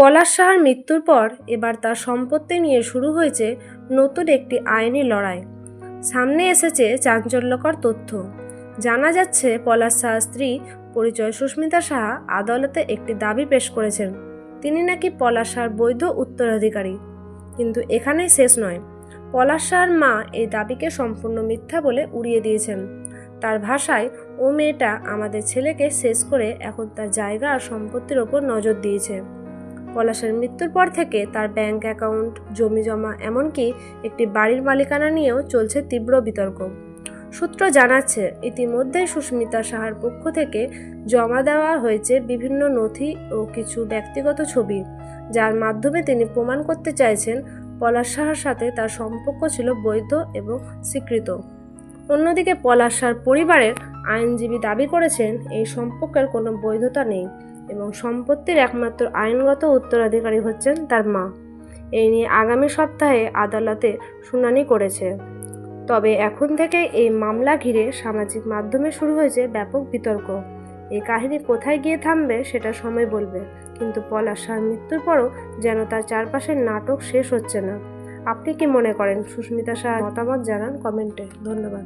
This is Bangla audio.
পলাশ সাহার মৃত্যুর পর এবার তার সম্পত্তি নিয়ে শুরু হয়েছে নতুন একটি আইনি লড়াই। সামনে এসেছে চাঞ্চল্যকর তথ্য। জানা যাচ্ছে পলাশ সাহার স্ত্রী পরিচয় সুস্মিতা সাহা আদালতে একটি দাবি পেশ করেছেন। তিনি নাকি পলাশ সাহার বৈধ উত্তরাধিকারী। কিন্তু এখানেই শেষ নয়। পলাশ সাহার মা এই দাবিকে সম্পূর্ণ মিথ্যা বলে উড়িয়ে দিয়েছেন। তার ভাষায়, ও মেয়েটা আমাদের ছেলেকে শেষ করে এখন তার জায়গা আর সম্পত্তির ওপর নজর দিয়েছে। পলাশের মৃত্যুর পর থেকে তার ব্যাংক অ্যাকাউন্ট জমি জমা, এমনকি একটি বাড়ির মালিকানা নিয়েও চলছে তীব্র বিতর্ক। সূত্র জানাচ্ছে, ইতিমধ্যেই সুস্মিতা সাহার পক্ষ থেকে জমা দেওয়া হয়েছে বিভিন্ন নথি ও কিছু ব্যক্তিগত ছবি, যার মাধ্যমে তিনি প্রমাণ করতে চাইছেন পলাশ সাহার সাথে তার সম্পর্ক ছিল বৈধ এবং স্বীকৃত। অন্যদিকে পলাশ সাহার পরিবারের আইনজীবী দাবি করেছেন, এই সম্পর্কের কোনো বৈধতা নেই। এবং সম্পত্তির একমাত্র আইনগত উত্তরাধিকারী হচ্ছেন তার মা। এই নিয়ে আগামী সপ্তাহে আদালতে শুনানি করেছে। তবে এখন থেকে এই মামলা ঘিরে সামাজিক মাধ্যমে শুরু হয়েছে ব্যাপক বিতর্ক। এই কাহিনী কোথায় গিয়ে থামবে সেটা সময় বলবে, কিন্তু পলাশ শাহর মৃত্যুর পরও যেন তার চারপাশের নাটক শেষ হচ্ছে না। আপনি কি মনে করেন? সুস্মিতা শাহ মতামত জানান কমেন্টে। ধন্যবাদ।